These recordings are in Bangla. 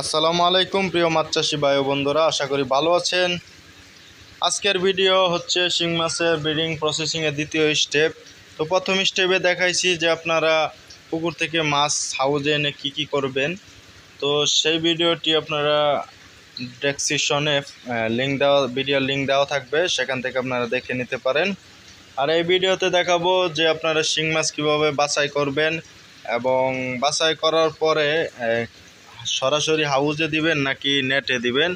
আসসালামু আলাইকুম, প্রিয় মাছ চাষি ভাই বন্ধুরা, আশা করি ভালো আছেন। আজকের ভিডিও হচ্ছে শিং মাছের ব্রিডিং প্রসেসিংয়ের দ্বিতীয় স্টেপ তো প্রথম স্টেপে দেখাইছি যে আপনারা পুকুর থেকে মাছ হাউজে এনে কী কী করবেন। তো সেই ভিডিওটি আপনারা ডেসক্রিপশনে লিঙ্ক দেওয়া ভিডিওর লিঙ্ক দেওয়া থাকবে, সেখান থেকে আপনারা দেখে নিতে পারেন। আর এই ভিডিওতে দেখাবো যে আপনারা শিং মাছ কীভাবে বাছাই করবেন এবং বাছাই করার পরে সরাসরি হাউজে দিবেন নাকি নেটে দিবেন?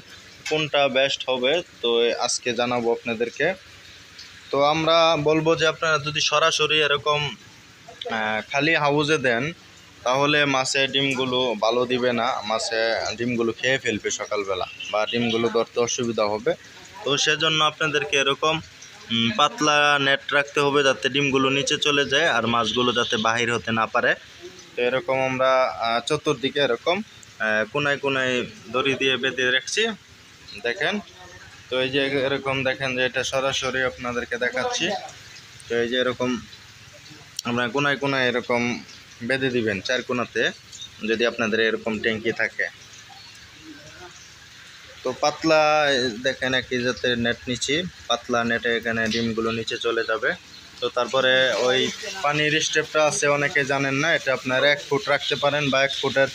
কোনটা বেস্ট হবে? তো আজকে জানাব আপনাদেরকে। তো আমরা বলব যে আপনারা যদি সরাসরি এরকম খালি হাউজে দেন, তাহলে মাছে ডিমগুলো ভালো দিবে না। মাছে ডিমগুলো খেয়ে ফেলবে সকালবেলা বা ডিমগুলো ধরতে অসুবিধা হবে। তো সেজন্য আপনাদেরকে এরকম পাতলা নেট রাখতে হবে যাতে ডিমগুলো নিচে চলে যায় আর মাছগুলো যাতে বাহির হতে না পারে। তো এরকম আমরা চতুর্দিকে এরকম কোনায় কোনায় দড়ি দিয়ে বেঁধে রাখছি। দেখেন, তো এই যে এরকম দেখেন যে এটা সরাসরি আপনাদেরকে দেখাচ্ছি। তো এই যে এরকম আমরা কোনায় কোনায় এরকম বেঁধে দিবেন চার কোনাতে, যদি আপনাদের এরকম ট্যাঙ্কি থাকে। তো পাতলা, দেখেন একই জাতের নেট নিচ্ছি। পাতলা নেটে এখানে ডিমগুলো নিচে চলে যাবে। তো তারপরে ওই পানির স্টেপটা আছে, অনেকে জানেন না, এটা আপনারা এক ফুট রাখতে পারেন বা এক ফুটের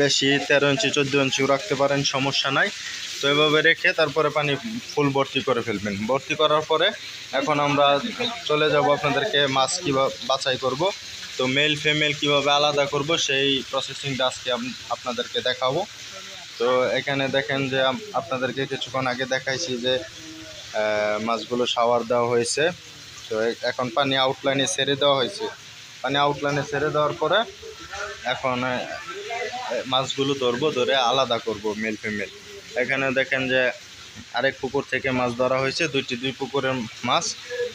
বেশি তেরো ইঞ্চি, চোদ্দ ইঞ্চিও রাখতে পারেন, সমস্যা নাই। তো এভাবে রেখে তারপরে পানি ফুল ভর্তি করে ফেলবেন। ভর্তি করার পরে এখন আমরা চলে যাব আপনাদেরকে মাছ কীভাবে বাছাই করব। তো মেল, ফিমেল কীভাবে আলাদা করব, সেই প্রসেসিংটা আজকে আপনাদেরকে দেখাবো। তো এখানে দেখেন যে আপনাদেরকে কিছুক্ষণ আগে দেখাইছি যে মাছগুলো শাওয়ার দেওয়া হয়েছে। তো এখন পানি আউটলাইনে ছেড়ে দেওয়া হয়েছে। পানি আউটলাইনে ছেড়ে দেওয়ার পরে এখন মাছগুলো ধরবো, ধরে আলাদা করব মেল ফিমেল এখানে দেখেন যে আরেক পুকুর থেকে মাছ ধরা হয়েছে, দুইটি, দুই পুকুরের মাছ।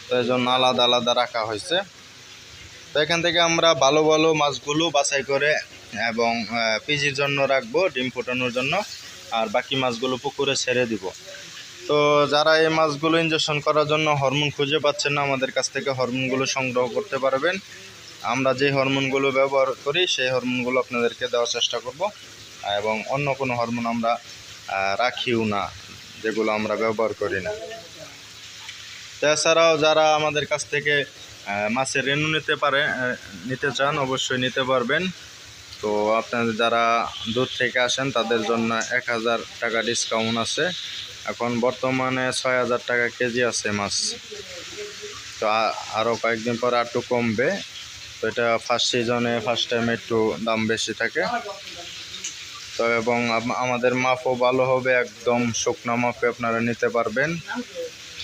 তো এই জন্য আলাদা আলাদা রাখা হয়েছে। তো এখান থেকে আমরা ভালো ভালো মাছগুলো বাছাই করে এবং পিজির জন্য রাখব, ডিম ফোটানোর জন্য। আর বাকি মাছগুলো পুকুরে ছেড়ে দিব। তো যারা এই মাছগুলো ইনজেকশন করার জন্য হরমোন খুঁজে পাচ্ছেন না, আমাদের কাছ থেকে হরমোনগুলো সংগ্রহ করতে পারবেন। আমরা যে হরমোনগুলো ব্যবহার করি, সেই হরমোনগুলো আপনাদেরকে দেওয়ার চেষ্টা করব। এবং অন্য কোনো হরমোন আমরা রাখিও না, যেগুলো আমরা ব্যবহার করি না। তাছাড়াও যারা আমাদের কাছ থেকে মাছের রেনু নিতে পারে নিতে চান, অবশ্যই নিতে পারবেন। তো আপনাদের যারা দূর থেকে আসেন, তাদের জন্য এক হাজার টাকা ডিসকাউন্ট আছে। এখন বর্তমানে ছয় হাজার টাকা কেজি আছে মাছ। তো আরও কয়েকদিন পর আর একটু কমবে। তো এটা ফার্স্ট সিজনে ফার্স্ট টাইমে একটু দাম বেশি থাকে। তো এবং আমাদের মাপও ভালো হবে, একদম শুকনো মাপে আপনারা নিতে পারবেন।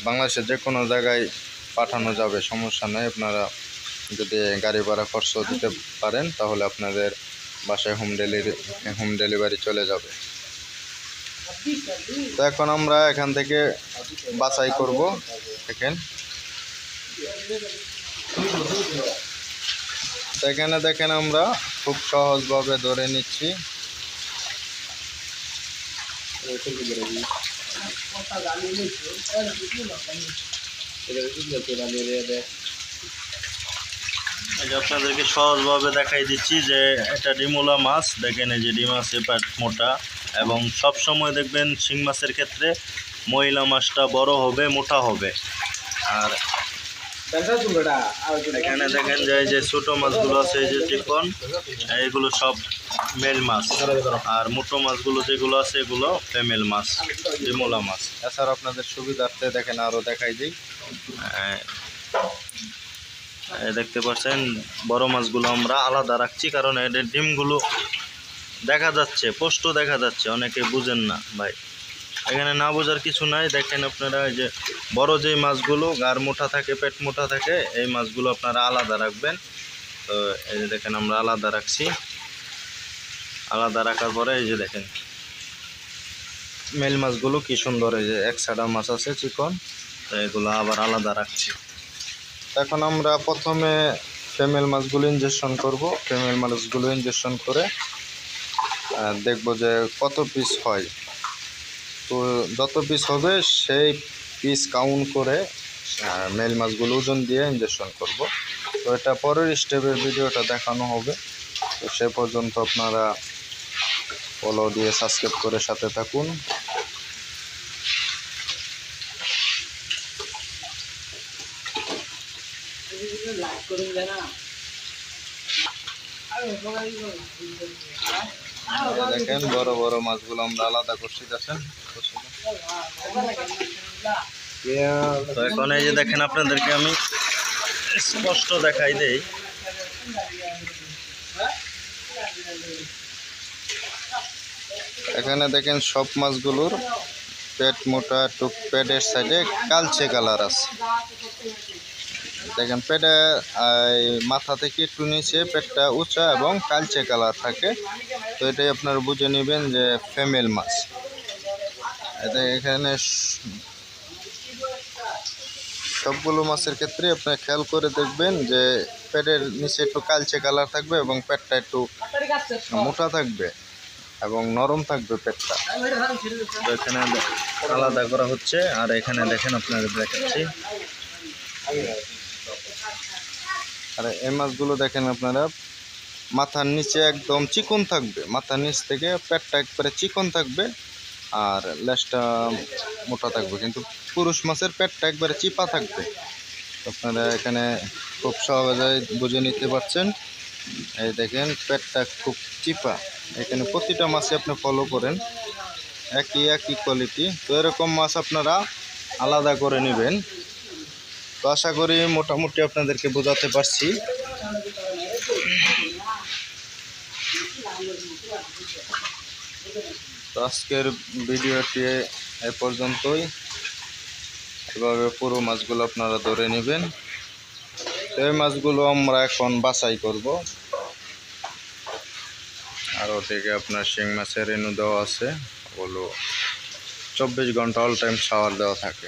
বাংলাদেশের যে কোনো জায়গায় পাঠানো যাবে, সমস্যা নেই, আপনারা যদি গাড়ি ভাড়া খরচ দিতে পারেন, তাহলে আপনাদের বাসায় হোম ডেলিভারি হোম ডেলিভারি চলে যাবে। তো এখন আমরা এখান থেকে বাছাই করব, দেখেন। তো এখানে দেখেন আমরা খুব সহজভাবে ধরে নিচ্ছি। আপনাদেরকে সহজভাবে দেখাই দিচ্ছি যে এটা ডিমোলা মাছ। দেখেন এই যে ডিম আছে পেট মোটা। এবং সব সময় দেখবেন শিং মাছের ক্ষেত্রে মহিলা মাছটা বড় হবে, মোটা হবে। আর এখানে দেখেন যে এই যে ছোটো মাছগুলো আছে এই যে চিকন এইগুলো সব মেল মাছ। আর মোটো মাছগুলো যেগুলো আছে এগুলো ফিমেল মাছ ডিমোলা মাছ। এছাড়া আপনাদের সুবিধার্থে দেখেন আরও দেখাই দিই। আহ, দেখতে পাচ্ছেন বড় মাছগুলো আমরা আলাদা রাখছি কারণ এদের ডিমগুলো দেখা যাচ্ছে পোস্ট দেখা যাচ্ছে অনেকে বুঝেন না ভাই। এখানে না বোঝার কিছু নাই। দেখেন আপনারা এই যে বড় যে মাছগুলো, গার মোটা থাকে, পেট মোটা থাকে, এই মাছগুলো আপনারা আলাদা রাখবেন। তো এই যে দেখেন আমরা আলাদা রাখছি। আলাদা রাখার পরে এই যে দেখেন মেল মাছগুলো কি সুন্দর, এই যে এক সাইডা মাছ আছে, চিকন। তো এগুলো আবার আলাদা রাখছি। এখন আমরা প্রথমে ফিমেল মাছগুলো ইনজেকশন করব। ফিমেল মাছগুলো ইনজেকশন করে দেখব যে কত পিস হয়। তো যত পিস হবে, সেই পিস কাউন্ট করে মেল মাছগুলো ওজন দিয়ে ইনজেকশন করব। তো এটা পরের স্টেপের ভিডিওটা দেখানো হবে। তো সে পর্যন্ত আপনারা ফলো দিয়ে সাবস্ক্রাইব করে সাথে থাকুন। দেখেন, বড় বড় মাছগুলো আমরা আলাদা করছি, দেখেন। তো এখন এই যে দেখেন, আপনাদেরকে আমি স্পষ্ট দেখাই দেই। এখানে দেখেন, সব মাছগুলোর পেট মোটা টুক পেটের সাইডে কালচে কালার আছে। দেখেন, পেটে মাথা থেকে একটু নিচে পেটটা উঁচা এবং কালচে কালার থাকে। তো এটাই আপনারা বুঝে নেবেন যে ফিমেল মাছ। এখানে সবগুলো মাছের ক্ষেত্রে আপনি খেয়াল করে দেখবেন যে পেটের নিচে একটু কালচে কালার থাকবে এবং পেটটা একটু মোটা থাকবে এবং নরম থাকবে পেটটা। এখানে আলাদা করা হচ্ছে। আর এখানে দেখেন আপনাদের দেখাচ্ছি। আর এই মাছগুলো দেখেন আপনারা, মাথার নিচে একদম চিকন থাকবে, মাথার নিচ থেকে পেটটা একবারে চিকন থাকবে, আর লেজটা মোটা থাকবে, কিন্তু পুরুষ মাছের পেটটা একবারে চিপা থাকবে। আপনারা এখানে খুব সহজে বুঝে নিতে পারছেন। এই দেখেন, পেটটা খুব চিপা। এখানে প্রতিটা মাছে আপনি ফলো করেন। একই একই কোয়ালিটি তো এরকম মাছ আপনারা আলাদা করে নেবেন। তো আশা করি মোটামুটি আপনাদেরকে বোঝাতে পারছি। তো আজকের ভিডিওটি এ পর্যন্তই। এভাবে পুরো মাছগুলো আপনারা ধরে নেবেন। তো এই মাছগুলো আমরা এখন বাছাই করব। আর ওদিকে আপনার শিং মাছের রেনু দেওয়া আছে। ওগুলো চব্বিশ ঘণ্টা অল টাইম শাওয়ার দেওয়া থাকে।